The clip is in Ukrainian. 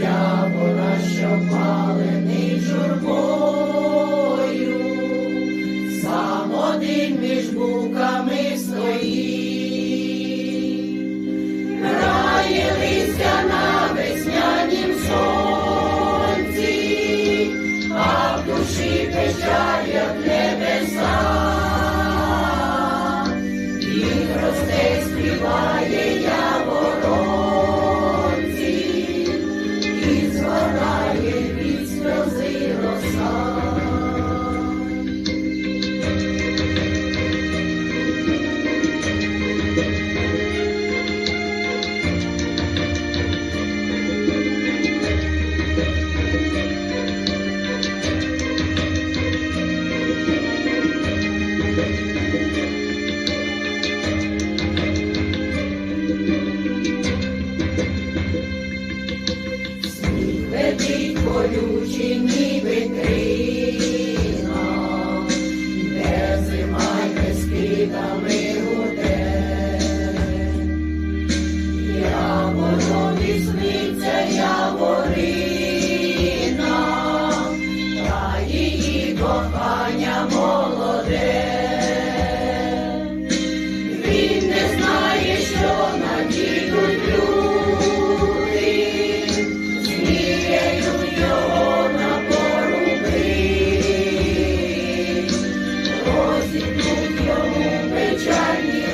Я вона, що палений журбою, сам один між буками стоїть, Рає на веснянім сонці, а в душі печаль, як небеса, і росте співає я. колючі ніби тріно, де зима йде з квітами. Я вороні я ворина, та її кохання молоде. 信徒有没权益？